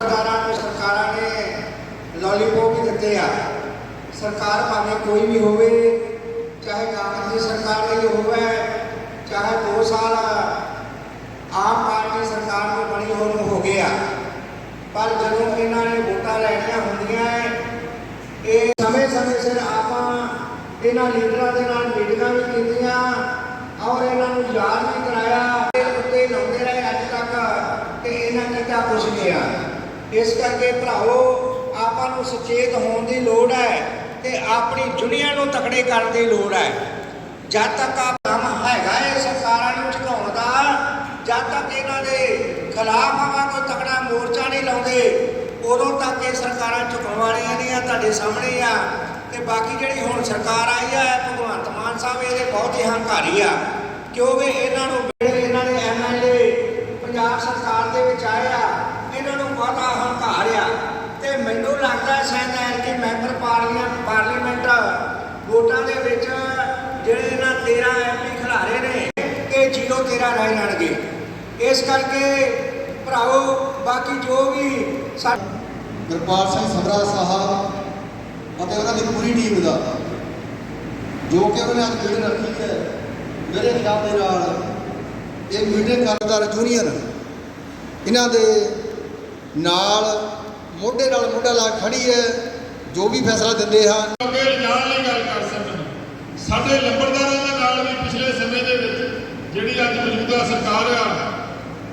ਸਰਕਾਰਾਂ ਨੂੰ, ਸਰਕਾਰਾਂ ਨੇ ਲੋਲੀਪੌਪ ਹੀ ਦਿੱਤੇ ਆ। ਸਰਕਾਰ ਭਾਵੇਂ ਕੋਈ ਵੀ ਹੋਵੇ, ਚਾਹੇ ਕਾਂਗਰਸ ਦੀ ਸਰਕਾਰ ਰਹੀ ਹੋਵੇ, ਚਾਹੇ 2 ਸਾਲ ਆਮ ਪਾਰਟੀ ਸਰਕਾਰ ਨੂੰ ਬਣੀ ਹੋਣ ਨੂੰ ਹੋ ਗਿਆ ਪਰ ਜਦੋਂ ਇਹਨਾਂ ਨੇ ਵੋਟਾਂ ਲੈਣੀਆਂ ਹੁੰਦੀਆਂ ਹੈ ਇਹ ਸਮੇਂ-ਸਮੇਂ ਸਿਰ ਆਪਾਂ ਇਹਨਾਂ ਲੀਡਰਾਂ ਦੇ ਨਾਲ ਮੀਟਿੰਗਾਂ ਵੀ ਕੀਤੀਆਂ ਔਰ ਇਹਨਾਂ ਨੂੰ ਯਾਦ ਵੀ ਕਰਾਇਆ। ਇਹ ਉੱਤੇ ਲਾਉਂਦੇ ਰਹੇ ਅੱਜ ਤੱਕ ਤੇ ਇਹਨਾਂ ਕੀਤਾ ਕੁਛ ਨਹੀਂ ਆ। ਇਸ ਕਰਕੇ ਭਰਾਓ ਆਪਾਂ ਨੂੰ ਸੁਚੇਤ ਹੋਣ ਦੀ ਲੋੜ ਹੈ ਤੇ ਆਪਣੀ ਦੁਨੀਆ ਨੂੰ ਤਕੜੇ ਕਰਨ ਦੀ ਲੋੜ ਹੈ। ਜਦ ਤੱਕ ਆ ਕੰਮ ਹੈਗਾ ਹੈ ਸਰਕਾਰਾਂ ਨੂੰ ਝੁਕਾਉਣ ਦਾ, ਜਦ ਤੱਕ ਇਹਨਾਂ ਦੇ ਖਿਲਾਫ ਆਵਾ ਕੋਈ ਤਕੜਾ ਮੋਰਚਾ ਨਹੀਂ ਲਾਉਂਦੇ, ਉਦੋਂ ਤੱਕ ਇਹ ਸਰਕਾਰਾਂ ਝੁਕਣ ਵਾਲੀਆਂ ਨਹੀਂ ਆ ਤੁਹਾਡੇ ਸਾਹਮਣੇ ਆ। ਤੇ ਬਾਕੀ ਜਿਹੜੀ ਹੁਣ ਸਰਕਾਰ ਆਈ ਆ, ਭਗਵੰਤ ਮਾਨ ਸਾਹਿਬ, ਇਹਦੇ ਬਹੁਤ ਹੀ ਹੰਕਾਰੀ ਆ। ਕਿਉਂਕਿ ਇਹਨਾਂ ਨੂੰ ਜਿਹੜੇ ਇਹਨਾਂ ਦੇ ਐਮਐਲਏ ਪੰਜਾਬ ਸਰਕਾਰ ਦੇ ਵਿੱਚ ਆਏ ਆ ਇਹਨਾਂ ਨੂੰ ਬਹੁਤਾ ਹੰਕਾਰ ਆ ਤੇ ਮੈਨੂੰ ਲੱਗਦਾ ਸ਼ਾਇਦ ਐ ਕਿ ਮੈਂਬਰ ਪਾਰਲੀਮੈਂਟ ਪਾਰਲੀਮੈਂਟ ਵੋਟਾਂ ਦੇ ਵਿੱਚ ਜਿਹੜੇ ਇਹਨਾਂ 13 ਐਮਪੀ ਖਿਲਾਰੇ ਨੇ ਇਹ ਜੀਰੋ 13 ਰਹਿ ਜਾਣਗੇ ਇਸ ਕਰਕੇ ਭਰਾਵੋ ਬਾਕੀ ਜੋ ਵੀ ਗੁਰਪਾਲ ਸਿੰਘ ਸਮਰਾ ਸਾਹਿਬ ਅਤੇ ਉਹਨਾਂ ਦੀ ਪੂਰੀ ਟੀਮ ਦਾ ਜੋ ਕਿ ਉਹਨਾਂ ਨੇ ਅੱਜ ਮੀਟਿੰਗ ਰੱਖੀ ਹੈ ਮੇਰੇ ਖਿਆਲ ਦੇ ਨਾਲ ਇਹ ਮੀਟਿੰਗ ਕਰਦਾਰ ਜੂਨੀਅਰ ਇਹਨਾਂ ਦੇ ਨਾਲ ਮੋਢੇ ਨਾਲ ਮੋਢਾ ਲਾ ਖੜੀ ਹੈ ਜੋ ਵੀ ਫੈਸਲਾ ਦਿੰਦੇ ਹਨ। ਅੱਗੇ ਲਿਜਾਣ ਲਈ ਗੱਲ ਕਰ ਸਕਣ ਸਾਡੇ ਲੰਬੜਦਾਰਾਂ ਦੇ ਨਾਲ ਵੀ ਪਿਛਲੇ ਸਮੇਂ ਦੇ ਵਿੱਚ ਜਿਹੜੀ ਅੱਜ ਮੌਜੂਦਾ ਸਰਕਾਰ ਆ,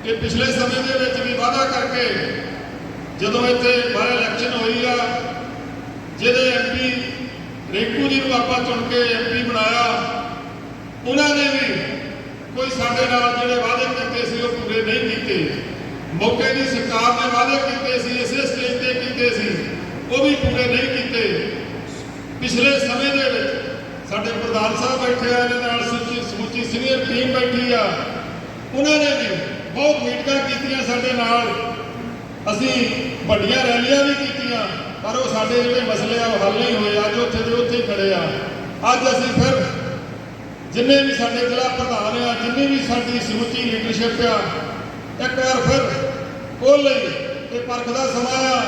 ਇਹ ਪਿਛਲੇ ਸਮੇਂ ਦੇ ਵਿੱਚ ਵੀ ਵਾਅਦਾ ਕਰਕੇ ਜਦੋਂ ਇੱਥੇ ਬਾਹਰ ਇਲੈਕਸ਼ਨ ਹੋਈ ਆ, ਜਿਹਦੇ ਐਮਪੀ ਰਿੰਕੂ ਜੀ ਨੂੰ ਆਪਾਂ ਚੁਣ ਕੇ ਐਮਪੀ ਬਣਾਇਆ, ਉਹਨਾਂ ਨੇ ਵੀ ਕੋਈ ਸਾਡੇ ਨਾਲ ਜਿਹੜੇ ਵਾਅਦੇ ਕੀਤੇ ਸੀ ਉਹ ਪੂਰੇ ਨਹੀਂ ਕੀਤੇ। ਮੌਕੇ ਦੀ ਸਰਕਾਰ ਨੇ ਵਾਅਦੇ ਕੀਤੇ ਸੀ, ਇਸੇ ਸਟੇਜ ਤੇ ਕੀਤੇ ਸੀ, ਉਹ ਵੀ ਪੂਰੇ ਨਹੀਂ ਕੀਤੇ ਪਿਛਲੇ ਸਮੇਂ ਦੇ ਵਿੱਚ ਖਾਲਸਾ ਪ੍ਰਧਾਨ ਸਾਹਿਬ ਬੈਠੇ ਆ ਨਾਲ ਸਮੁੱਚੀ ਸਮੁੱਚੀ ਸੀਨੀਅਰ ਟੀਮ ਬੈਠੀ ਆ। ਉਹਨਾਂ ਨੇ ਵੀ ਬਹੁਤ ਮੀਟਿੰਗਾਂ ਕੀਤੀਆਂ ਸਾਡੇ ਨਾਲ। ਅਸੀਂ ਵੱਡੀਆਂ ਰੈਲੀਆਂ ਵੀ ਕੀਤੀਆਂ, ਪਰ ਉਹ ਸਾਡੇ ਜਿਹੜੇ ਮਸਲੇ ਆ, ਉਹ ਹੱਲ ਨਹੀਂ ਹੋਏ। ਅੱਜ ਉੱਥੇ ਦੇ ਉੱਥੇ ਖੜੇ ਆ। ਅੱਜ ਅਸੀਂ ਫਿਰ ਜਿੰਨੇ ਵੀ ਸਾਡੇ ਜ਼ਿਲ੍ਹਾ ਪ੍ਰਧਾਨ ਆ, ਜਿੰਨੀ ਵੀ ਸਾਡੀ ਸਮੁੱਚੀ ਲੀਡਰਸ਼ਿਪ ਆ, ਇੱਕ ਵਾਰ ਫਿਰ ਕੋਲ ਲਈ ਇਹ ਪਰਖ ਦਾ ਸਮਾਂ ਆ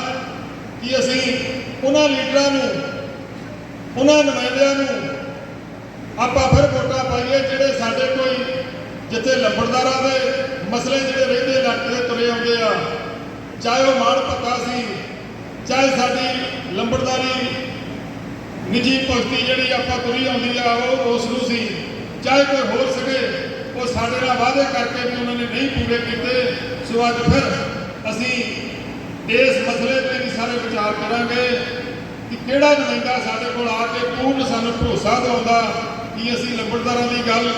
ਕਿ ਅਸੀਂ ਉਹਨਾਂ ਲੀਡਰਾਂ ਨੂੰ, ਉਹਨਾਂ ਨੁਮਾਇੰਦਿਆਂ ਨੂੰ ਆਪਾਂ ਫਿਰ ਵੋਟਾਂ ਪਾਈਏ ਜਿਹੜੇ ਸਾਡੇ ਕੋਈ ਜਿੱਥੇ ਲੰਬੜਦਾਰਾਂ ਦੇ ਮਸਲੇ ਜਿਹੜੇ ਰਹਿੰਦੇ ਇਲਾਕੇ ਦੇ ਤੁਰੇ ਆਉਂਦੇ ਆ, ਚਾਹੇ ਉਹ ਮਾਣ ਪੱਤਾ ਸੀ, ਚਾਹੇ ਸਾਡੀ ਲੰਬੜਦਾਰੀ ਨਿੱਜੀ ਭਗਤੀ ਜਿਹੜੀ ਆਪਾਂ ਤੁਰੀ ਆਉਂਦੀ ਆ, ਉਹ ਉਸ ਨੂੰ ਸੀ, ਚਾਹੇ ਕੋਈ ਹੋਰ ਸਕੇ ਉਹ ਸਾਡੇ ਨਾਲ ਵਾਅਦੇ ਕਰਕੇ ਵੀ ਉਹਨਾਂ ਨੇ ਨਹੀਂ ਪੂਰੇ ਕੀਤੇ। ਸੋ ਅੱਜ ਫਿਰ ਅਸੀਂ ਇਸ ਮਸਲੇ ਤੇ ਵੀ ਸਾਰੇ ਵਿਚਾਰ ਕਰਾਂਗੇ ਕਿ ਕਿਹੜਾ ਨੁਮਾਇੰਦਾ ਸਾਡੇ ਕੋਲ ਆ ਕੇ ਪੂਰਨ ਸਾਨੂੰ ਭਰੋਸਾ ਦਿਵਾਉਂਦਾ ਕਿ ਅਸੀਂ ਲੰਬੜਦਾਰਾਂ ਦੀ ਗੱਲ?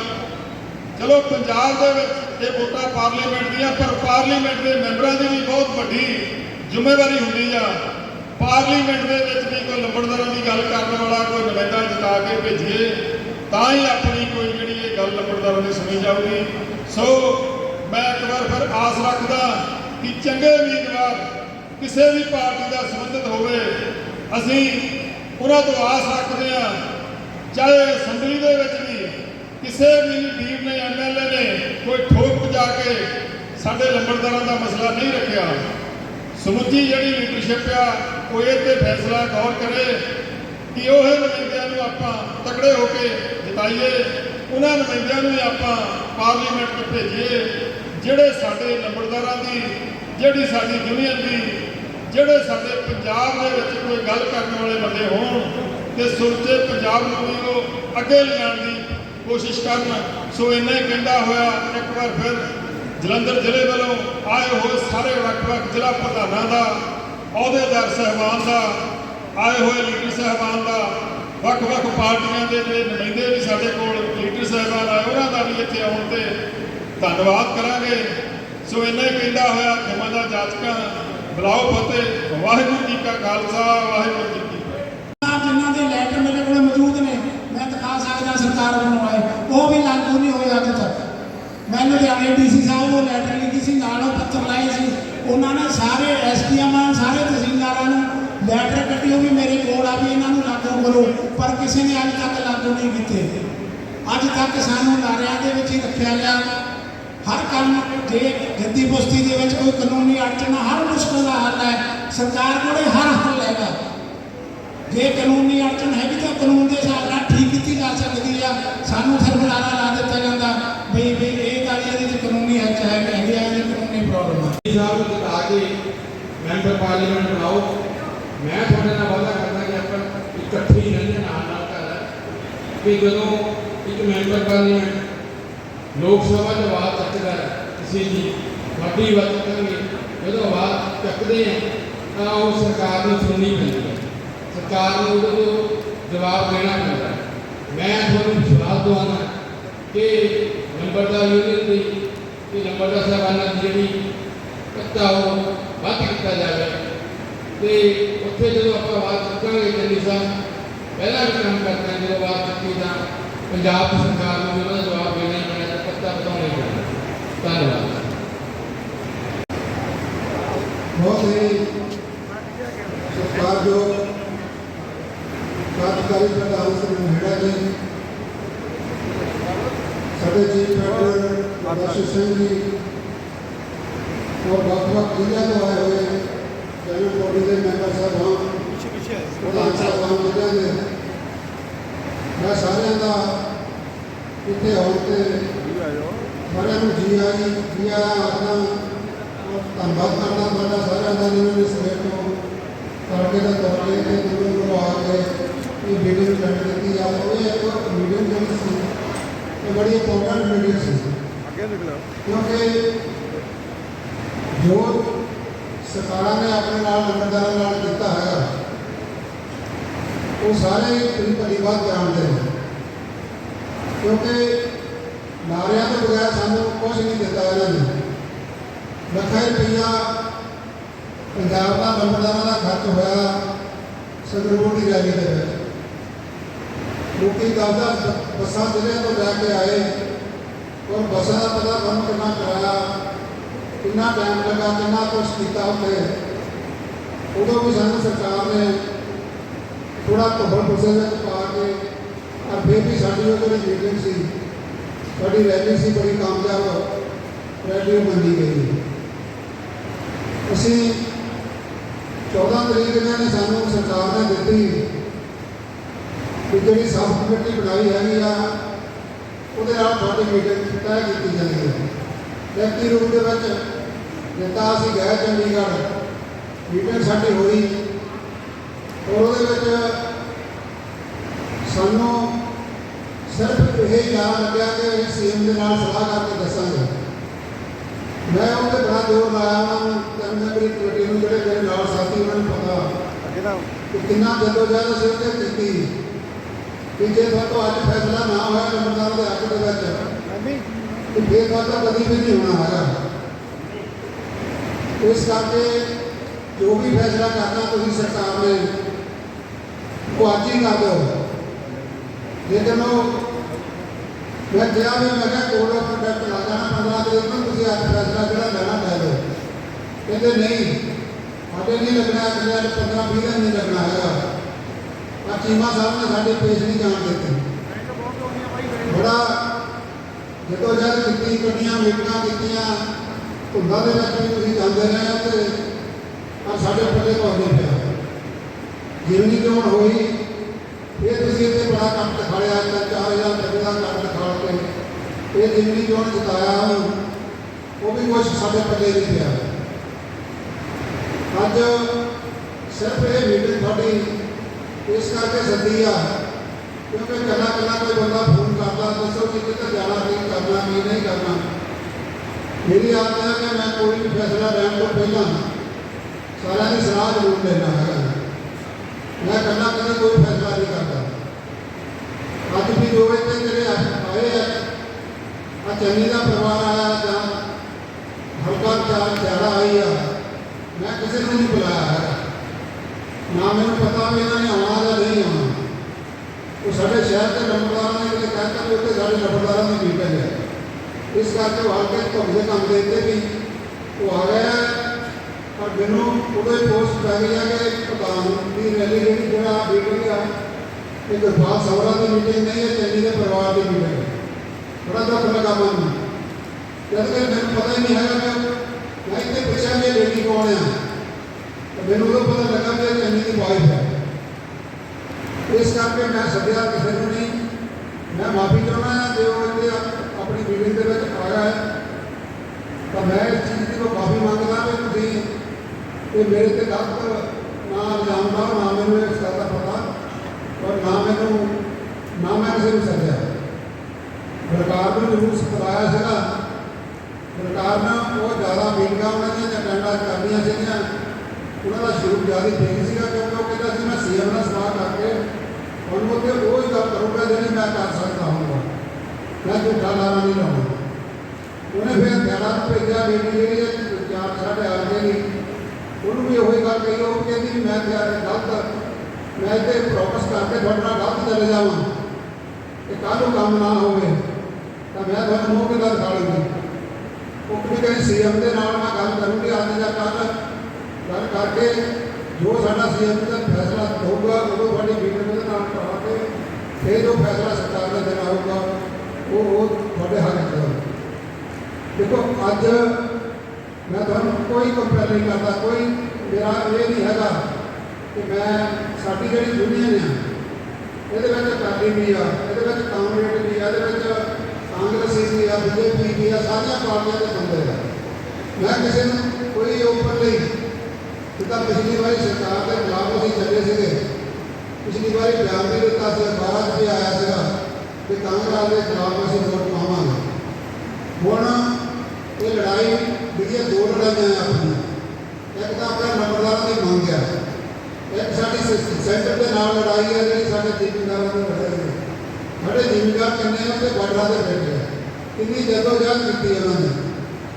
ਚਲੋ ਪੰਜਾਬ ਦੇ ਵਿੱਚ ਇਹ ਵੋਟਾਂ ਪਾਰਲੀਮੈਂਟ ਦੀਆਂ, ਪਰ ਪਾਰਲੀਮੈਂਟ ਦੇ ਮੈਂਬਰਾਂ ਦੀ ਵੀ ਬਹੁਤ ਵੱਡੀ ਜ਼ਿੰਮੇਵਾਰੀ ਹੁੰਦੀ ਆ। ਪਾਰਲੀਮੈਂਟ ਦੇ ਵਿੱਚ ਵੀ ਕੋਈ ਲੰਬੜਦਾਰਾਂ ਦੀ ਗੱਲ ਕਰਨ ਵਾਲਾ ਕੋਈ ਨੁਮਾਇੰਦਾ ਜਿਤਾ ਕੇ ਭੇਜੀਏ, ਤਾਂ ਹੀ ਆਪਣੀ ਕੋਈ ਜਿਹੜੀ ਇਹ ਗੱਲ ਲੰਬੜਦਾਰਾਂ ਦੀ ਸੁਣੀ ਜਾਊਗੀ। ਸੋ ਮੈਂ ਇੱਕ ਵਾਰ ਫਿਰ ਆਸ ਰੱਖਦਾ ਕਿ ਚੰਗੇ ਉਮੀਦਵਾਰ ਕਿਸੇ ਵੀ ਪਾਰਟੀ ਦਾ ਸੰਬੰਧਿਤ ਹੋਵੇ, ਅਸੀਂ ਉਹਨਾਂ ਤੋਂ ਆਸ ਰੱਖਦੇ ਹਾਂ ਚਾਹੇ ਅਸੈਂਬਲੀ ਦੇ ਵਿੱਚ ਵੀ ਕਿਸੇ ਵੀ ਵੀਰ ਨੇ ਐਮਐਲਏ ਨੇ ਕੋਈ ਠੋਕ ਵਜਾ ਕੇ ਸਾਡੇ ਲੰਬੜਦਾਰਾਂ ਦਾ ਮਸਲਾ ਨਹੀਂ ਰੱਖਿਆ। ਸਮੁੱਚੀ ਜਿਹੜੀ ਲੀਡਰਸ਼ਿਪ ਆ, ਉਹ ਇਹ ਤੇ ਫੈਸਲਾ ਗੌਰ ਕਰੇ ਕਿ ਉਹ ਨੁਮਾਇੰਦਿਆਂ ਨੂੰ ਆਪਾਂ ਤਕੜੇ ਹੋ ਕੇ ਜਿਤਾਈਏ, ਉਹਨਾਂ ਨੁਮਾਇੰਦਿਆਂ ਨੂੰ ਆਪਾਂ ਪਾਰਲੀਮੈਂਟ 'ਚ ਭੇਜੀਏ, ਜਿਹੜੇ ਸਾਡੇ ਲੰਬੜਦਾਰਾਂ ਦੀ, ਜਿਹੜੀ ਸਾਡੀ ਯੂਨੀਅਨ ਦੀ, ਜਿਹੜੇ ਸਾਡੇ ਪੰਜਾਬ ਦੇ ਵਿੱਚ ਕੋਈ ਗੱਲ ਕਰਨ ਵਾਲੇ ਬੰਦੇ ਹੋਣ ਤੇ ਸੁਰਜੇ ਪੰਜਾਬ ਨੂੰ ਵੀ ਅੱਗੇ ਲਿਆਉਣ ਦੀ ਕੋਸ਼ਿਸ਼ ਕਰਨ। ਸੋ ਇੰਨਾ ਹੀ ਕਹਿੰਦਾ ਹੋਇਆ, ਇੱਕ ਵਾਰ ਫਿਰ ਜਲੰਧਰ ਜ਼ਿਲ੍ਹੇ ਵੱਲੋਂ ਆਏ ਹੋਏ ਸਾਰੇ ਵੱਖ-ਵੱਖ ਜ਼ਿਲ੍ਹਾ ਪ੍ਰਧਾਨਾਂ ਦਾ, ਅਹੁਦੇਦਾਰ ਸਹਿਬਾਨ ਦਾ, ਆਏ ਹੋਏ ਲੀਡਰ ਸਹਿਬਾਨ ਦਾ, ਵੱਖ-ਵੱਖ ਪਾਰਟੀਆਂ ਦੇ ਜਿਹੜੇ ਨੁਮਾਇੰਦੇ ਵੀ ਸਾਡੇ ਕੋਲ ਲੀਡਰ ਸਹਿਬਾਨ ਆਏ, ਉਹਨਾਂ ਦਾ ਵੀ ਇੱਥੇ ਆਉਣ ਤੇ ਧੰਨਵਾਦ ਕਰਾਂਗੇ। ਸੋ ਇੰਨਾ ਹੀ ਕਹਿੰਦਾ ਹੋਇਆ ਖਿਮਾ ਦਾ ਜਾਚਕਾਂ, ਬੁਲਾਓ ਫਤਿਹ ਵਾਹਿਗੁਰੂ ਜੀ ਕਾ ਖਾਲਸਾ, ਵਾਹਿਗੁਰੂ ਜੀ ਲੈਟਰ ਮੇਰੇ ਕੋਲ ਮੌਜੂਦ ਨੇ, ਮੈਂ ਦਿਖਾ ਸਕਦਾ ਸਰਕਾਰ ਵੱਲੋਂ ਆਏ ਉਹ ਵੀ ਲਾਗੂ ਨਹੀਂ ਹੋਏ ਅੱਜ ਤੱਕ। ਮੈਂ ਲੁਧਿਆਣੇ ਡੀਸੀ ਸਾਹਿਬ ਨੂੰ ਲੈਟਰ ਲਿਖੀ ਸੀ, ਨਾਲ ਉਹ ਪੱਤਰ ਲਾਏ ਸੀ। ਉਹਨਾਂ ਨੇ ਸਾਰੇ ਐਸਡੀਐਮ ਸਾਰੇ ਤਹਿਸੀਲਦਾਰਾਂ ਨੂੰ ਲੈਟਰ ਕੱਢੀ, ਉਹ ਵੀ ਮੇਰੇ ਕੋਲ ਆ ਵੀ ਇਹਨਾਂ ਨੂੰ ਲਾਗੂ ਕਰੋ, ਪਰ ਕਿਸੇ ਨੇ ਅੱਜ ਤੱਕ ਲਾਗੂ ਨਹੀਂ ਕੀਤੇ। ਅੱਜ ਤੱਕ ਸਾਨੂੰ ਲਾਰਿਆਂ ਦੇ ਵਿੱਚ ਹੀ ਰੱਖਿਆ ਗਿਆ। ਹਰ ਕੰਮ ਜੇ ਗੱਦੀ ਪੁਸ਼ਤੀ ਦੇ ਵਿੱਚ ਕੋਈ ਕਾਨੂੰਨੀ ਅੜਚਨ, ਹਰ ਮੁਸ਼ਕਲ ਦਾ ਹੱਲ ਹੈ। ਸਰਕਾਰ ਕੋਲ ਹਰ ਹੱਲ ਹੈਗਾ। ਜੇ ਕਾਨੂੰਨੀ ਅੜਚਨ ਹੈਗੀ ਤਾਂ ਕਾਨੂੰਨ ਦੇ ਹਿਸਾਬ ਨਾਲ ਠੀਕ ਕੀਤੀ ਜਾ ਸਕਦੀ ਆ। ਸਾਨੂੰ ਫਿਰ ਬੁਲਾਰਾ ਲਾ ਦਿੱਤਾ ਜਾਂਦਾ। ਵੀ ਵੀ ਇਹ ਗੱਲ ਇਹਦੇ ਚ ਕਾਨੂੰਨੀ ਹੱਕ ਹੈ, ਹੈਗੀ ਆ, ਇਹਦੀ ਕਾਨੂੰਨੀ ਪ੍ਰੋਬਲਮ ਆ। ਸਾਹਿਬ ਨੂੰ ਜਿਤਾ ਕੇ ਮੈਂਬਰ ਪਾਰਲੀਮੈਂਟ ਬਣਾਓ ਮੈਂ ਤੁਹਾਡੇ ਨਾਲ ਵਾਅਦਾ ਕਰਦਾ ਕਿ ਆਪਾਂ ਇਕੱਠੇ ਹੀ ਰਹਿੰਦੇ ਨਾਲ ਨਾਲ ਕਰ ਕਿ ਜਦੋਂ ਇੱਕ ਮੈਂਬਰ ਪਾਰਲੀਮੈਂਟ ਲੋਕ ਸਭਾ ਦੀ ਆਵਾਜ਼ ਚੱਕਦਾ ਕਿਸੇ ਦੀ ਵੱਡੀ ਆਵਾਜ਼ ਚੱਕਾਂਗੇ ਜਦੋਂ ਆਵਾਜ਼ ਚੱਕਦੇ ਆ, ਤਾਂ ਉਹ ਸਰਕਾਰ ਨੂੰ ਸੁਣਨੀ ਪੈਂਦੀ ਸਰਕਾਰ ਨੂੰ ਉਹਦੇ ਤੋਂ ਜਵਾਬ ਦੇਣਾ ਪੈਂਦਾ ਹੈ, ਮੈਂ ਤੁਹਾਨੂੰ ਵਿਸ਼ਵਾਸ ਦਵਾਉਣਾ ਕਿ ਨੰਬਰਦਾਰ ਯੂਨੀਅਨ ਦੀ, ਕਿ ਨੰਬਰਦਾਰ ਸਾਹਿਬਾਨਾਂ ਦੀ ਜਿਹੜੀ ਕੱਤਾ ਉਹ ਵੱਧ ਕੀਤਾ ਜਾਵੇ ਤੇ ਉੱਥੇ ਜਦੋਂ ਆਪਾਂ ਆਵਾਜ਼ ਚੁੱਕਾਂਗੇ ਚੰਨੀ ਸਾਹਿਬ, ਪਹਿਲਾਂ ਵੀ ਕੰਮ ਕਰਦੇ ਹਾਂ, ਜਦੋਂ ਆਵਾਜ਼ ਚੁੱਕੀ ਤਾਂ ਪੰਜਾਬ ਸਰਕਾਰ ਨੂੰ ਵੀ ਉਹਦਾ ਜਵਾਬ ਦੇਣਾ ਹੀ ਪੈਣਾ, ਤੇ ਕੱਤਾ ਵਧਾਉਣਾ ਹੀ ਪੈਣਾ। ਧੰਨਵਾਦ। ਬਹੁਤ ਹੀ ਸਤਿਕਾਰਯੋਗ ਕਾਰਜਕਾਰੀ ਪ੍ਰਧਾਨ ਸ੍ਰੀ ਮਹਿੜਾ ਜੀ ਸਾਡੇ ਚੀਫ ਦਰਸ਼ਨ ਸਿੰਘ ਜੀ ਔਰ ਵੱਖ-ਵੱਖ ਜ਼ਿਲ੍ਹਿਆਂ ਤੋਂ ਆਏ ਹੋਏ ਜਨਰਲ ਬੋਡੀ ਦੇ ਮੈਂਬਰ ਸਾਹਿਬਾਨ ਪ੍ਰਧਾਨ ਸਾਹਿਬਾਨ ਜ਼ਿਲ੍ਹਿਆਂ ਦੇ। ਮੈਂ ਸਾਰਿਆਂ ਦਾ ਇੱਥੇ ਆਉਣ ਤੇ ਸਾਰਿਆਂ ਨੂੰ ਜੀ ਆਈ ਜੀ ਆਇਆਂ ਧੰਨਵਾਦ ਕਰਦਾ ਤੁਹਾਡਾ ਸਾਰਿਆਂ ਦਾ ਜਿਨ੍ਹਾਂ ਨੇ ਸਵੇਰ ਤੋਂ ਤੜਕੇ ਦਾ ਤੌਰ ਤੇ ਦੂਰੋਂ ਦੂਰੋਂ ਆ ਕੇ ਇਹ ਵੀਡੀਓ ਅਟੈਂਡ ਕੀਤੀ ਆ। ਉਹ ਇੱਕ ਮੀਡੀਅਮ ਜਿਹੜੀ ਸੀ ਇਹ ਬੜੀ ਇੰਪੋਰਟੈਂਟ ਮੀਡੀਅਮ ਸੀ। ਕਿਉਂਕਿ ਜੋ ਸਰਕਾਰਾਂ ਨੇ ਆਪਣੇ ਨਾਲ ਨੰਬਰਦਾਰਾਂ ਨਾਲ ਕੀਤਾ ਹੈਗਾ ਉਹ ਸਾਰੇ ਪੂਰੀ ਭਲੀ ਜਾਣਦੇ ਨੇ। ਕਿਉਂਕਿ ਨਾਰਿਆਂ ਤੋਂ ਬਗੈਰ ਸਾਨੂੰ ਕੁਝ ਨਹੀਂ ਦਿੱਤਾ ਇਹਨਾਂ ਨੇ। ਲੱਖਾਂ ਰੁਪਈਆ ਪੰਜਾਬ ਦਾ ਨੰਬਰਦਾਰਾਂ ਦਾ ਖਰਚ ਹੋਇਆ ਸੰਗਰੂਰ ਦੀ ਰੈਲੀ ਦੇ ਵਿੱਚ। ਲੋਕੀ ਦਸ ਦਸ ਬੱਸਾਂ ਜ਼ਿਲ੍ਹਿਆਂ ਤੋਂ ਲੈ ਕੇ ਆਏ। ਔਰ ਬੱਸਾਂ ਦਾ ਪਤਾ ਤੁਹਾਨੂੰ ਕਿੰਨਾ ਕਰਾਇਆ, ਕਿੰਨਾ ਟਾਈਮ ਲੱਗਾ, ਕਿੰਨਾ ਕੁਛ ਕੀਤਾ ਉੱਥੇ। ਉਦੋਂ ਵੀ ਸਾਨੂੰ ਸਰਕਾਰ ਨੇ ਥੋੜਾ ਧੁੱਬਲ ਪੁਸੇ ਵਿੱਚ ਪਾ ਕੇ ਔਰ ਫਿਰ ਵੀ ਸਾਡੀ ਉਹ ਜਿਹੜੀ ਮੀਟਿੰਗ ਸੀ, ਸਾਡੀ ਰੈਲੀ ਸੀ, ਬੜੀ ਕਾਮਯਾਬ ਰੈਲੀ ਮੰਨੀ ਗਈ ਅਸੀਂ 14 ਤਰੀਕ ਇਹਨਾਂ ਨੇ ਸਾਨੂੰ ਸਰਕਾਰ ਨੇ ਦਿੱਤੀ ਕਿ ਜਿਹੜੀ ਸਬ ਕਮੇਟੀ ਬਣਾਈ ਹੈਗੀ ਆ ਉਹਦੇ ਨਾਲ ਤੁਹਾਡੀ ਮੀਟਿੰਗ ਤੈਅ ਕੀਤੀ ਜਾਂਦੀ ਹੈ। ਵਿਅਕਤੀ ਰੂਪ ਦੇ ਵਿੱਚ ਜਿੱਦਾਂ ਅਸੀਂ ਗਏ ਚੰਡੀਗੜ੍ਹ। ਮੀਟਿੰਗ ਸਾਡੀ ਹੋਈ। ਔਰ ਉਹਦੇ ਵਿੱਚ ਸਾਨੂੰ ਸਿਰਫ ਇਹ ਯਾਦ ਲੱਗਿਆ ਕਿ ਅਸੀਂ ਸੀਐਮ ਦੇ ਨਾਲ ਸਲਾਹ ਕਰਕੇ ਦੱਸਾਂਗੇ। ਮੈਂ ਉਹਦੇ ਬੜਾ ਜ਼ੋਰ ਲਾਇਆ ਉਹਨਾਂ ਨੂੰ ਕਮੇਟੀ ਨੂੰ ਜਿਹੜੇ ਮੇਰੇ ਨਾਲ ਸਾਥੀ ਉਹਨਾਂ ਨੂੰ ਪਤਾ। ਕਿ ਕਿੰਨਾ ਜਦੋਂ ਜਦ ਅਸੀਂ ਉਹਦੇ ਕੀਤੀ। ਕਿ ਜੇ ਤੁਹਾਡਾ ਅੱਜ ਫੈਸਲਾ ਨਾ ਹੋਇਆ ਨੰਬਰਦਾਰ ਦੇ ਹੱਕ ਦੇ ਵਿੱਚ। ਤੇ ਫਿਰ ਤੁਹਾਡਾ ਕਦੀ ਵੀ ਨਹੀਂ ਹੋਣਾ ਹੈਗਾ। ਇਸ ਕਰਕੇ ਜੋ ਵੀ ਫੈਸਲਾ ਕਰਨਾ ਤੁਸੀਂ ਸਰਕਾਰ ਨੇ ਉਹ ਅੱਜ ਹੀ ਕਰ ਦਿਓ। ਲੇਕਿਨ ਉਹ ਮੈਂ ਕਿਹਾ ਵੀ ਮੈਂ ਕਿਹਾ ਕੋਡ ਆਫ ਕੰਡਕਟ ਲਾ ਜਾਣਾ 15 ਤਰੀਕ ਨੂੰ ਤੁਸੀਂ ਅੱਜ ਫੈਸਲਾ ਜਿਹੜਾ ਲੈਣਾ ਲੈ ਲਓ ਕਹਿੰਦੇ ਨਹੀਂ ਸਾਡੇ ਨਹੀਂ ਲੱਗਣਾ ਅਗਲੇ 15 20 ਦਿਨ ਨਹੀਂ ਲੱਗਣਾ ਹੈਗਾ। ਆ ਚੀਮਾ ਸਾਹਿਬ ਨੇ ਸਾਡੇ ਪੇਸ਼ ਨਹੀਂ ਜਾਣ ਦਿੱਤੇ। ਬੜਾ ਜਦੋਂ ਜਦ ਕੀਤੀ ਗੱਡੀਆਂ ਮੀਟਿੰਗਾਂ ਕੀਤੀਆਂ, ਧੁੰਦਾਂ ਦੇ ਵਿੱਚ ਵੀ ਤੁਸੀਂ ਜਾਂਦੇ ਰਹੇ ਤੇ ਆ ਸਾਡੇ ਪੱਲੇ ਪਾਉਂਦੇ ਪਿਆ। ਜਿਵਨੀ ਚੋਣ ਹੋਈ ਇਹ ਤੁਸੀਂ ਇੱਥੇ ਬੜਾ ਕੰਮ ਦਿਖਾਇਆ ਤਾਂ 4000 ਰੁਪਏ ਦਾ ਕੰਮ ਦਿਖਾ ਕੇ ਇਹ ਜਿੰਨੀ ਚੋਣ ਜਿਤਾਇਆ ਉਹ ਵੀ ਕੁਛ ਸਾਡੇ ਪੱਲੇ ਨਹੀਂ ਪਿਆ। ਅੱਜ ਸਿਰਫ ਇਹ ਮੀਟਿੰਗ ਤੁਹਾਡੀ ਇਸ ਕਰਕੇ ਸੱਦੀ ਆ, ਕਿਉਂਕਿ ਕੱਲਾ ਕੱਲਾ ਕੋਈ ਬੰਦਾ ਫੋਨ ਕਰਦਾ, ਦੱਸੋ ਕਿ ਕਿੱਥੇ ਜਾਣਾ ਕੀ ਕਰਨਾ ਕੀ, ਨਹੀਂ ਕਰਨਾ। ਮੇਰੀ ਆਦਤ ਹੈ ਕਿ ਮੈਂ ਕੋਈ ਵੀ ਫੈਸਲਾ ਲੈਣ ਤੋਂ ਪਹਿਲਾਂ ਸਾਰਿਆਂ ਦੀ ਸਲਾਹ ਜ਼ਰੂਰ ਲੈਣਾ ਹੈਗਾ। ਮੈਂ ਕੱਲਾ ਕਦੇ ਕੋਈ ਫੈਸਲਾ ਨਹੀਂ ਕਰਦਾ। ਅੱਜ ਵੀ ਜੋ ਇੱਥੇ ਜਿਹੜੇ ਆਏ ਆ ਆ ਚੰਨੀ ਦਾ ਪਰਿਵਾਰ ਆਇਆ ਜਾਂ ਹਲਕਾ ਚਾਰ ਜ਼ਿਆਦਾ ਆਈ ਆ, ਮੈਂ ਕਿਸੇ ਨੂੰ ਨਹੀਂ ਬੁਲਾਇਆ ਹੈਗਾ ਨਾ ਮੈਨੂੰ ਪਤਾ ਵੀ ਇਹਨਾਂ ਨੇ ਆਉਣਾ ਜਾਂ ਨਹੀਂ ਆਉਣਾ ਉਹ ਸਾਡੇ ਸ਼ਹਿਰ ਦੇ ਨੰਬਰਦਾਰਾਂ ਨੇ ਕਿਤੇ ਸਾਡੇ ਨੰਬਰਦਾਰਾਂ ਦੀ ਮੀਟਿੰਗ ਹੈ ਇਸ ਕਰਕੇ ਉਹ ਹਲਕੇ ਧੁੰਮ ਕੰਮ ਦੇ ਉੱਤੇ ਵੀ ਉਹ ਆ ਗਿਆ ਪਰ ਮੈਨੂੰ ਉਦੋਂ ਪੋਸਟ ਪੈ ਗਈ ਆ ਕਿ ਪ੍ਰਧਾਨ ਦੀ ਰੈਲੀ ਜਿਹੜੀ ਜਿਹੜਾ ਮੀਟਿੰਗ ਆ, ਇਹ ਗੁਰਪਾਲ ਸੌਰਾ ਦੀ ਮੀਟਿੰਗ ਨਹੀਂ ਹੈ ਚੰਨੀ ਦੇ ਪਰਿਵਾਰ ਦੀ ਮੀਟਿੰਗ ਹੈ ਬੜਾ ਦੁੱਖ ਲੱਗਾ ਮਨ ਜਦ ਕਿ ਮੈਨੂੰ ਪਤਾ ਹੀ ਨਹੀਂ ਹੈਗਾ ਕਿ ਮੈਂ ਇੱਥੇ ਪੁੱਛਿਆ ਕਿ ਲੇਡੀ ਕੌਣ ਆ। ਮੈਨੂੰ ਉਦੋਂ ਪਤਾ ਲੱਗਾ ਕਿ ਚੰਨੀ ਦੀ ਵਾਈਫ ਹੈ ਇਸ ਕਰਕੇ ਮੈਂ ਸੱਦਿਆ ਕਿਸੇ ਨੂੰ ਨਹੀਂ ਮੈਂ ਮਾਫੀ ਚਾਹੁੰਦਾ ਹਾਂ ਜੇ ਉਹ ਇਹਦੇ ਆਪਣੀ ਮੀਟਿੰਗ ਦੇ ਵਿੱਚ ਆਇਆ ਹੈ, ਤਾਂ ਮੈਂ ਇਸ ਚੀਜ਼ ਦੀ ਮਾਫੀ ਮੰਗਦਾ ਵੀ ਤੁਸੀਂ ਇਹ ਮੇਰੇ ਤੇ ਗਲਤ ਨਾ ਇਲਜ਼ਾਮ ਲਾਓ, ਨਾ ਮੈਨੂੰ ਇਸ ਗੱਲ ਦਾ ਪਤਾ, ਔਰ ਨਾ ਮੈਨੂੰ, ਨਾ ਮੈਂ ਕਿਸੇ ਨੂੰ ਸੱਦਿਆ। ਸਰਕਾਰ ਨੂੰ ਜ਼ਰੂਰ ਸਤਾਇਆ ਸੀਗਾ। ਸਰਕਾਰ ਨੇ ਉਹ ਜ਼ਿਆਦਾ ਮੀਟਿੰਗਾਂ ਉਹਨਾਂ ਦੀਆਂ ਅਟੈਂਡਾਂ ਕਰਨੀਆਂ ਸੀਗੀਆਂ। ਉਹਨਾਂ ਦਾ ਸ਼ੁਰੂ ਜ਼ਿਆਦਾ ਤੇਜ਼ ਸੀਗਾ, ਕਿਉਂਕਿ ਉਹ ਕਹਿੰਦਾ ਸੀ ਮੈਂ ਸੀਐਮ ਨਾਲ ਸਲਾਹ ਕਰਕੇ ਹੁਣ ਉੱਥੇ ਉਹ ਹੀ ਗੱਲ ਕਰੂੰਗਾ ਜਿਹੜੀ ਮੈਂ ਕਰ ਸਕਦਾ ਹਾਂ ਮੈਂ ਝੂਠਾ ਨਾਰਾ ਨਹੀਂ ਲਾਉਣਾ ਉਹਨੇ ਫਿਰ ਧਿਆਨਾ ਨੂੰ ਭੇਜਿਆ ਬੇਟੀ ਜਿਹੜੀ ਚਾਰ ਸਾਡੇ ਆ ਗਏ ਨਹੀਂ ਉਹਨੂੰ ਵੀ ਉਹੀ ਗੱਲ ਕਹੀ, ਉਹ ਕਹਿੰਦੀ ਵੀ ਮੈਂ ਤੇ ਗਲਤ ਮੈਂ ਇੱਥੇ ਪ੍ਰੋਮਿਸ ਕਰਕੇ ਤੁਹਾਡੇ ਨਾਲ ਗਲਤ ਚਲੇ ਜਾਵਾਂ। ਤੇ ਕੱਲ੍ਹ ਨੂੰ ਕੰਮ ਨਾ ਹੋਵੇ? ਤਾਂ ਮੈਂ ਤੁਹਾਨੂੰ ਮੂੰਹ ਕਿੱਦਾਂ ਦਿਖਾ ਲੂੰਗੀ। ਉਹ ਕਹਿੰਦੀ ਸੀਐਮ ਦੇ ਨਾਲ ਮੈਂ ਗੱਲ ਕਰੂੰਗੀ ਅੱਜ ਜਾਂ ਕੱਲ੍ਹ ਗੱਲ ਕਰਕੇ ਜੋ ਸਾਡਾ ਸੀਐਮ ਦਾ ਫੈਸਲਾ ਹੋਊਗਾ, ਉਦੋਂ ਸਾਡੀ ਮੀਟਿੰਗ ਦੇ ਨਾਲ ਕਰਾ ਫਿਰ ਜੋ ਫੈਸਲਾ ਸਰਕਾਰ ਦਾ ਦੇਣਾ ਹੋਊਗਾ, ਉਹ ਉਹ ਤੁਹਾਡੇ ਹੱਕ ਚ ਹੋਊਗਾ। ਦੇਖੋ, ਅੱਜ ਮੈਂ ਤੁਹਾਨੂੰ ਕੋਈ ਕੰਪੇਅਰ ਨਹੀਂ ਕਰਦਾ, ਕੋਈ ਮੇਰਾ ਇਹ ਨਹੀਂ ਹੈਗਾ ਕਿ ਮੈਂ ਸਾਡੀ ਜਿਹੜੀ ਯੂਨੀਅਨ ਆ, ਇਹਦੇ ਵਿੱਚ ਅਕਾਲੀ ਵੀ ਆ, ਇਹਦੇ ਵਿੱਚ ਕਾਂਗਰਸ ਵੀ ਆ, ਇਹਦੇ ਵਿੱਚ ਕਾਂਗਰਸੀ ਵੀ ਆ, ਬੀਜੇਪੀ ਵੀ ਆ, ਸਾਰੀਆਂ ਪਾਰਟੀਆਂ ਦੇ ਬੰਦੇ ਆ। ਮੈਂ ਕਿਸੇ ਨੂੰ ਕੋਈ ਉੱਪਰ ਨਹੀਂ ਜਿੱਦਾਂ ਪਿਛਲੀ ਵਾਰੀ ਸਰਕਾਰ ਦੇ ਖਿਲਾਫ ਅਸੀਂ ਚੱਲੇ ਸੀਗੇ। ਪਿਛਲੀ ਵਾਰੀ ਬਿਆਨ ਵੀ ਦਿੱਤਾ ਸੀ ਬਾਅਦ ਵੀ ਆਇਆ ਸੀਗਾ ਕਿ ਕਾਂਗਰਸ ਦੇ ਖਿਲਾਫ ਅਸੀਂ ਵੋਟ ਪਾਵਾਂਗੇ। ਹੁਣ ਇਹ ਲੜਾਈ ਜਿਹੜੀਆਂ ਦੋ ਲੜਾਈਆਂ ਆ ਆਪਣੀਆਂ, ਇੱਕ ਤਾਂ ਆਪਣਾ ਨੰਬਰਦਾਰਾਂ ਦੀ ਮੰਗ ਹੈ ਇੱਕ ਸਾਡੀ ਸ- ਸੈਂਟਰ ਦੇ ਨਾਲ ਲੜਾਈ ਹੈ ਜਿਹੜੀ ਸਾਡੇ ਜ਼ਿਮੀਂਦਾਰਾਂ ਦੀ ਲੜਾਈ ਹੈ ਸਾਡੇ ਜ਼ਿਮੀਂਦਾਰ ਕਿੰਨੇ ਆ ਤੇ ਬਾਰਡਰਾਂ ਦੇ ਬੈਠੇ ਆ। ਕਿੰਨੀ ਜਦੋਜਹਿਦ ਕੀਤੀ ਉਹਨਾਂ ਨੇ।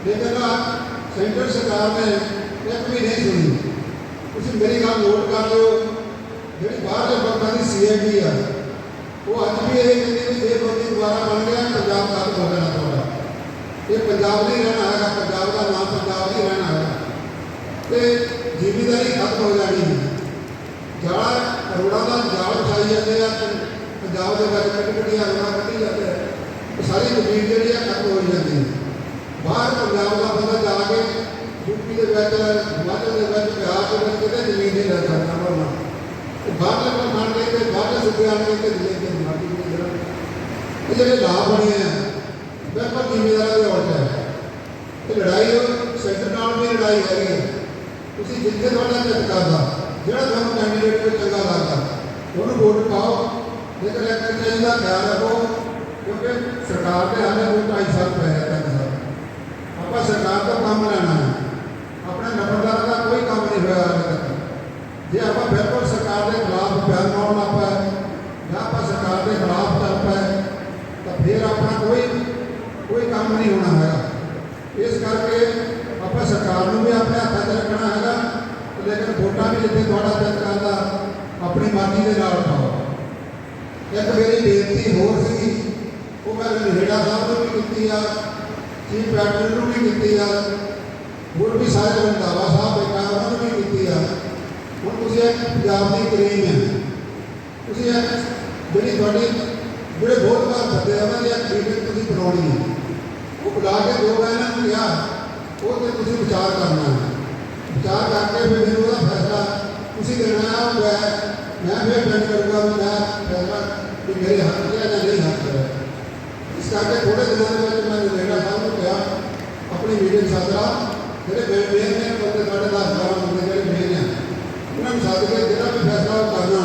ਲੇਕਿਨ ਆ ਸੈਂਟਰ ਸਰਕਾਰ ਨੇ ਇੱਕ ਵੀ ਨਹੀਂ ਸੁਣੀ। ਤੁਸੀਂ ਮੇਰੀ ਗੱਲ ਨੋਟ ਕਰ ਲਿਓ। ਜਿਹੜੀ ਬਾਹਰਲੇ ਬੰਦਾਂ ਦੀ ਸੀਐਮਡੀ ਆ, ਉਹ ਅੱਜ ਵੀ ਇਹ ਕਹਿੰਦੇ ਵੀ ਜੇ ਬੰਦੀ ਦੁਬਾਰਾ ਬਣ ਗਿਆ, ਪੰਜਾਬ ਖਤਮ ਹੋ ਜਾਣਾ ਤੁਹਾਡਾ। ਇਹ ਪੰਜਾਬ ਨਹੀਂ ਰਹਿਣਾ ਹੈਗਾ ਪੰਜਾਬ ਦਾ ਨਾਮ ਪੰਜਾਬ ਨਹੀਂ ਰਹਿਣਾ ਹੈਗਾ ਤੇ ਜ਼ਿਮੀਦਾਰੀ ਖਤਮ ਹੋ ਜਾਣੀ ਹੈ। ਜਾਲ ਕਰੋੜਾਂ ਦਾ ਜਾਲ ਵਿਛਾਈ ਜਾਂਦੇ ਆ ਪੰਜਾਬ ਦੇ ਵਿੱਚ ਕੱਟੀ ਕੱਟੀਆਂ ਰੋਣਾ ਕੱਢੀ ਜਾਂਦੇ ਆ। ਸਾਰੀ ਜ਼ਮੀਨ ਜਿਹੜੀ ਆ ਖਤਮ ਹੋ ਜਾਂਦੀ ਹੈ। ਬਾਹਰ ਪੰਜਾਬ ਦਾ ਬੰਦਾ ਜਾ ਕੇ ਯੂਪੀ ਵਿੱਚ ਹਿਮਾਚਲ ਦੇ ਵਿੱਚ ਬਿਹਾਰ ਦੇ ਵਿੱਚ, ਕਿਤੇ ਜ਼ਮੀਨ ਨਹੀਂ ਲੈ ਸਕਦਾ ਮਰਨਾ ਤੇ ਬਾਹਰਲੇ ਪਰਮਾਨ ਦੇ ਤੇ ਬਾਹਰਲੇ ਸੂਬੇ ਆਣ ਕੇ ਜ਼ਿਲ੍ਹੇ ਦੇ ਮਾਟੀ ਦੇ ਜਿਹੜਾ। ਇਹ ਜਿਹੜੇ ਲਾਭ ਬਣੇ ਆ, ਬਿਲਕੁਲ ਜ਼ਿਮੀਦਾਰਾਂ ਦੇ ਉਲਟ ਹੈ। ਇਹ ਲੜਾਈ ਸੈਂਟਰ ਨਾਲ ਵੀ ਲੜਾਈ ਹੈਗੀ ਹੈ ਤੁਸੀਂ ਜਿੱਥੇ ਤੁਹਾਡਾ ਝਟਕਾ ਦਾ, ਜਿਹੜਾ ਤੁਹਾਨੂੰ ਕੈਂਡੀਡੇਟ ਕੋਈ ਚੰਗਾ ਲੱਗਦਾ, ਉਹਨੂੰ ਵੋਟ ਪਾਓ। ਲੇਕਿਨ ਇੱਕ ਚੀਜ਼ ਦਾ ਖਿਆਲ ਰੱਖੋ, ਕਿਉਂਕਿ ਸਰਕਾਰ ਦੇ ਹਾਲੇ ਕੋਈ ਢਾਈ ਸਾਲ ਪਏ ਹੈ ਤਿੰਨ ਆਪਾਂ ਸਰਕਾਰ ਦਾ ਕੰਮ ਲੈਣਾ ਹੈ ਆਪਣੇ ਨੰਬਰਦਾਰ ਦਾ ਕੋਈ ਕੰਮ ਨਹੀਂ ਹੋਇਆ ਹਾਲੇ ਤੱਕ ਜੇ ਆਪਾਂ ਬਿਲਕੁਲ ਸਰਕਾਰ ਦੇ ਖਿਲਾਫ ਬਿਆਨ ਲਾਉਣ ਲੱਗ ਪਏ ਜਾਂ ਆਪਾਂ ਸਰਕਾਰ ਦੇ ਖਿਲਾਫ ਚੱਲ ਪਏ ਤਾਂ ਫਿਰ ਆਪਣਾ ਕੋਈ ਕੋਈ ਕੰਮ ਨਹੀਂ ਹੋਣਾ ਹੈਗਾ। ਇਸ ਕਰਕੇ ਆਪਾਂ ਸਰਕਾਰ ਨੂੰ ਵੀ ਆਪਣੇ ਹੱਥਾਂ 'ਚ ਰੱਖਣਾ ਹੈਗਾ ਤੇ ਲੇਕਿਨ ਵੋਟਾਂ ਵੀ ਜਿੱਥੇ ਤੁਹਾਡਾ ਚਿੱਤ ਕਰਦਾ ਆਪਣੀ ਮਰਜ਼ੀ ਦੇ ਨਾਲ ਪਾਓ ਇੱਕ ਮੇਰੀ ਬੇਨਤੀ ਹੋਰ ਸੀ ਉਹ ਮੈਂ ਰੇੜਾ ਸਾਹਿਬ ਨੂੰ ਵੀ ਕੀਤੀ ਆ, ਚੀਫ ਪੈਟਰਨ ਨੂੰ ਵੀ ਕੀਤੀ ਆ, ਹੋਰ ਵੀ ਸਾਰੇ ਰੰਧਾਵਾ ਸਾਹਿਬ ਬੈਠਾ ਉਹਨਾਂ ਨੂੰ ਵੀ ਕੀਤੀ ਆ। ਹੁਣ ਤੁਸੀਂ ਇੱਕ ਪੰਜਾਬ ਦੀ ਕਰੀਮ ਹੈ ਤੁਸੀਂ ਇੱਕ ਜਿਹੜੀ ਤੁਹਾਡੀ, ਜਿਹੜੇ ਬਹੁਤ ਵਾਰ ਬੰਦੇ ਆ ਉਹਨਾਂ ਦੀ ਇੱਕ ਮੀਟਿੰਗ ਤੁਸੀਂ ਬਣਾਉਣੀ ਹੈ ਉਹ ਬੁਲਾ ਕੇ ਦੋ ਮੈਂ ਇਹਨਾਂ ਨੂੰ ਕਿਹਾ, ਉਹ ਤੇ ਤੁਸੀਂ ਵਿਚਾਰ ਕਰਨਾ ਹੈ। ਵਿਚਾਰ ਕਰਕੇ ਫਿਰ ਮੈਨੂੰ ਉਹਦਾ ਫੈਸਲਾ ਤੁਸੀਂ ਦੇਣਾ ਹੈ, ਉਹ ਮੈਂ ਮੈਂ ਫਿਰ ਬੈਠ ਕਰੂੰਗਾ ਵੀ ਮੈਂ ਫੈਸਲਾ ਕਿ ਮੇਰੇ ਹੱਥ 'ਚ ਜਾਂ ਨਹੀਂ ਹੱਥ 'ਚ ਇਸ ਕਰਕੇ ਥੋੜੇ ਦਿਨਾਂ ਦੇ ਵਿੱਚ ਮੈਂ ਨਰੇਗਾ ਸਾਹਿਬ ਨੂੰ ਕਿਹਾ, ਆਪਣੀ ਮੀਟਿੰਗ ਸੱਦਰਾ ਜਿਹੜੇ ਮੇਨ ਨੇ ਬੰਦੇ ਸਾਡੇ 10 12 ਬੰਦੇ ਜਿਹੜੇ ਮੇਨ ਆ ਉਹਨਾਂ ਨੂੰ ਸੱਦ ਕੇ ਜਿਹੜਾ ਵੀ ਫੈਸਲਾ ਉਹ ਕਰਨਾ,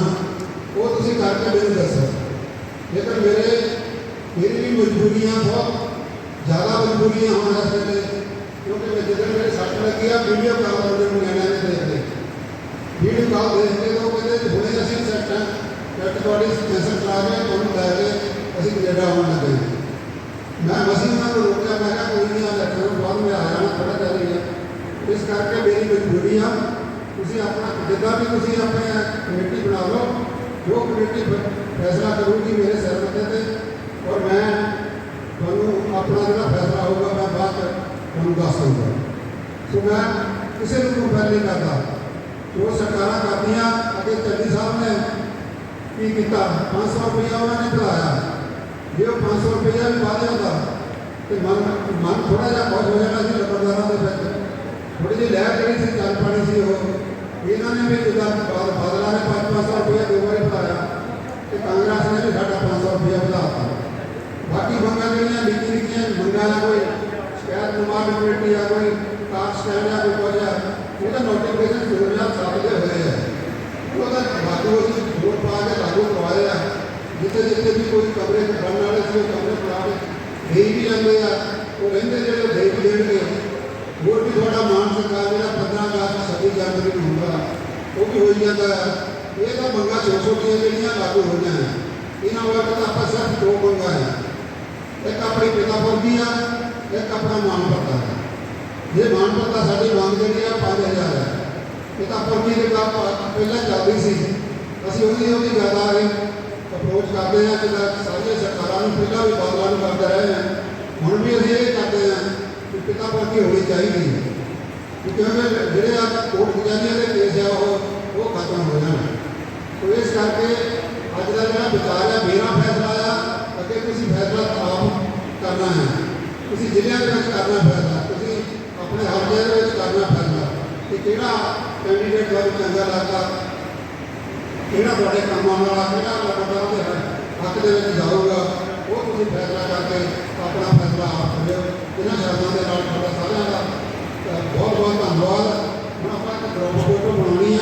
ਉਹ ਤੁਸੀਂ ਕਰਕੇ ਮੈਨੂੰ ਦੱਸੋ। ਲੇਕਿਨ ਮੇਰੇ ਮੇਰੀ ਵੀ ਮਜਬੂਰੀਆਂ ਬਹੁਤ ਜ਼ਿਆਦਾ ਮਜਬੂਰੀਆਂ ਹੋਣ ਇਸ ਵੇਲੇ ਕਿਉਂਕਿ ਮੈਂ ਜਦੋਂ ਮੇਰੇ ਸੱਟ ਲੱਗੀ ਆ ਵੀਡੀਓ ਕਾਲ ਕਰਦੇ ਨੂੰ ਲੈਣਾ ਨੇ ਦੇਖਦੇ ਵੀਡੀਓ ਕਾਲ ਦੇਖਦੇ ਤਾਂ ਉਹ ਕਹਿੰਦੇ ਜੀ ਹੁਣੇ ਅਸੀਂ ਸੈੱਟ ਹਾਂ ਸੈੱਟ ਤੁਹਾਡੀ ਸੈਸ਼ਨ ਕਰਾ ਕੇ ਤੁਹਾਨੂੰ ਲੈ ਕੇ ਅਸੀਂ ਕੈਨੇਡਾ ਆਉਣ ਲੱਗੇ ਮੈਂ ਮਸੀਂ ਉਹਨਾਂ ਨੂੰ ਰੋਕਿਆ ਮੈਂ ਕਿਹਾ ਕੋਈ ਨਹੀਂ ਆ ਲੈਟਰ ਬਾਅਦ ਮੈਂ ਆ ਜਾਣਾ ਥੋੜਾ ਚੱਲ ਗਿਆ ਇਸ ਕਰਕੇ ਮੇਰੀ ਮਜਬੂਰੀ ਆ ਤੁਸੀਂ ਆਪਣਾ ਜਿੱਦਾਂ ਵੀ ਤੁਸੀਂ ਆਪਣੇ ਕਮੇਟੀ ਬਣਾ ਲਓ, ਜੋ ਕਮੇਟੀ ਫ- ਫੈਸਲਾ ਕਰੂਗੀ ਮੇਰੇ ਸਿਰ ਮੱਥੇ ਤੇ, ਔਰ ਮੈਂ ਤੁਹਾਨੂੰ ਆਪਣਾ ਜਿਹੜਾ ਫੈਸਲਾ ਹੋਊਗਾ ਮੈਂ ਬਾਅਦ ਚ ਤੁਹਾਨੂੰ ਦੱਸ ਦਊਂਗਾ ਸੋ ਮੈਂ ਕਿਸੇ ਨੂੰ ਕੰਪੇਅਰ ਨਹੀਂ ਕਰਦਾ ਜੋ ਸਰਕਾਰਾਂ ਕਰਦੀਆਂ ਅੱਗੇ ਚੰਨੀ ਸਾਹਿਬ ਨੇ ਕੀ ਕੀਤਾ 500 ਰੁਪਇਆ ਉਹਨਾਂ ਨੇ ਵਧਾਇਆ ਜੇ ਉਹ 500 ਰੁਪਇਆ ਵੀ ਵਾਧੇ ਹੁੰਦਾ ਤੇ ਮਨ ਮਨ ਥੋੜਾ ਜਿਹਾ ਖੁਸ਼ ਹੋ ਜਾਣਾ ਸੀ ਲੰਬਰਦਾਰਾਂ ਦੇ ਵਿੱਚ ਥੋੜੀ ਜਿਹੀ ਲਹਿਰ ਜਿਹੜੀ ਸੀ ਚੱਲ ਪਾਣੀ ਸੀ ਉਹ ਇਹਨਾਂ ਨੇ ਵੀ ਜਿੱਦਾਂ ਬਾਦ- ਬਾਦਲਾਂ ਨੇ 5-500 ਰੁਪਇਆ ਦੋ ਵਾਰੀ ਵਧਾਇਆ ਤੇ ਕਾਂਗਰਸ ਨੇ ਵੀ ਸਾਡਾ 500 ਰੁਪਇਆ ਵਧਾਤਾ ਬਾਕੀ ਮੰਗਾਂ ਜਿਹੜੀਆਂ ਨਿੱਕੀ ਨਿੱਕੀਆਂ ਮੰਗਾਂ ਦਾ ਕੋਈ ਸ਼ਿਕਾਇਤ ਨਿਵਾਰਨ ਕਮੇਟੀ ਆ ਕੋਈ, ਕਾਰ ਸਟੈਂਡ ਆ ਕੋਈ ਕੁਝ ਆ ਉਹਦਾ ਨੋਟੀਫਿਕੇਸ਼ਨ 2007 ਦੇ ਹੋਏ ਆ। ਉਹਦਾ ਲਾਗੂ ਅਸੀਂ ਵੋਟ ਪਾ ਕੇ ਲਾਗੂ ਕਰਵਾਇਆ ਜਿੱਥੇ ਜਿੱਥੇ ਵੀ ਕੋਈ ਕਮਰੇ ਬਣਨ ਵਾਲੇ ਸੀ, ਉਹ ਕਮਰੇ ਬਣਾ ਕੇ ਦੇ ਵੀ ਜਾਂਦੇ ਆ। ਉਹ ਰਹਿੰਦੇ ਜਿਹੜੇ ਉਹ ਦੇ ਵੀ ਦੇਣਗੇ। ਹੋਰ ਵੀ ਤੁਹਾਡਾ ਮਾਨ ਸਰਕਾਰ ਜਿਹੜਾ 15 ਅਗਸਤ 26 ਜਨਵਰੀ ਨੂੰ ਹੁੰਦਾ, ਉਹ ਵੀ ਹੋਈ ਜਾਂਦਾ ਹੈ ਇਹ ਤਾਂ ਮੰਗਾਂ ਛੋਟੀਆਂ ਛੋਟੀਆਂ ਜਿਹੜੀਆਂ ਲਾਗੂ ਹੋਈਆਂ ਹੈ ਇਹਨਾਂ ਵਾਰ ਤਾਂ ਆਪਾਂ ਸਿਰਫ ਦੋ ਮੰਗਾਂ ਹੈ ਇੱਕ ਆਪਣੀ ਪਿਤਾ ਵਰਗੀ ਆ, ਇੱਕ ਆਪਣਾ ਮਾਨ ਪੱਤਾ ਹੈ ਇਹ ਮਾਨ ਪੱਤਾ ਸਾਡੀ ਮੰਗ ਜਿਹੜੀ ਆ 5000 ਹੈ ਪਿਤਾ ਵਰਗੀ ਦੇ ਕੰਮ ਪਹਿਲਾਂ ਚੱਲਦੀ ਸੀ। ਅਸੀਂ ਉਹਦੀ ਉਹਦੀ ਜ਼ਿਆਦਾ ਹੈ ਅਪਰੋਚ ਕਰਦੇ ਹਾਂ ਕਿ ਸਾਰੀਆਂ ਸਰਕਾਰਾਂ ਨੂੰ ਪਹਿਲਾਂ ਵੀ ਬਦਲਾਅ ਨੂੰ ਕਰਦੇ ਰਹੇ ਹਾਂ ਹੁਣ ਵੀ ਅਸੀਂ ਇਹ ਕਰਦੇ ਹਾਂ ਕਿ ਪਿਤਾ ਵਰਗੀ ਹੋਣੀ ਚਾਹੀਦੀ ਹੈ ਕਿਉਂਕਿ ਜਿਹੜੇ ਆ ਕੋਰਟ ਕਚਹਿਰੀਆਂ ਦੇ ਕੇਸ ਆ, ਉਹ ਉਹ ਖਤਮ ਹੋ ਜਾਣ। ਤੋ ਇਸ ਕਰਕੇ ਅੱਜ ਦਾ ਜਿਹੜਾ ਵਿਚਾਰ ਹੈ ਮੇਰਾ ਫੈਸਲਾ ਆ ਅੱਗੇ ਤੁਸੀਂ ਫੈਸਲਾ ਆਪ ਕਰਨਾ ਹੈ ਤੁਸੀਂ ਜ਼ਿਲ੍ਹਿਆਂ ਦੇ ਵਿੱਚ ਕਰਨਾ ਫੈਸਲਾ ਤੁਸੀਂ ਆਪਣੇ ਹਲਕੇ ਦੇ ਵਿੱਚ ਕਰਨਾ ਫੈਸਲਾ ਕਿ ਕਿਹੜਾ ਕੈਂਡੀਡੇਟ ਤੁਹਾਨੂੰ ਚੰਗਾ ਲੱਗਦਾ? ਕਿਹੜਾ ਤੁਹਾਡੇ ਕੰਮਾਂ ਵਾਲਾ, ਕਿਹੜਾ ਲਗਾਤਾਰ ਦੇ ਹੱਕ ਦੇ ਵਿੱਚ ਜਾਊਗਾ? ਉਹ ਤੁਸੀਂ ਫੈਸਲਾ ਕਰਕੇ ਆਪਣਾ ਫੈਸਲਾ ਆਪ ਕਰਿਓ ਇਹਨਾਂ ਸ਼ਬਦਾਂ ਦੇ ਨਾਲ ਤੁਹਾਡਾ ਸਾਰਿਆਂ ਦਾ ਬਹੁਤ ਬਹੁਤ ਧੰਨਵਾਦ। ਹੁਣ ਆਪਾਂ ਇੱਕ ਗਰੁੱਪ ਫੋਟੋ ਬਣਾਉਣੀ ਹੈ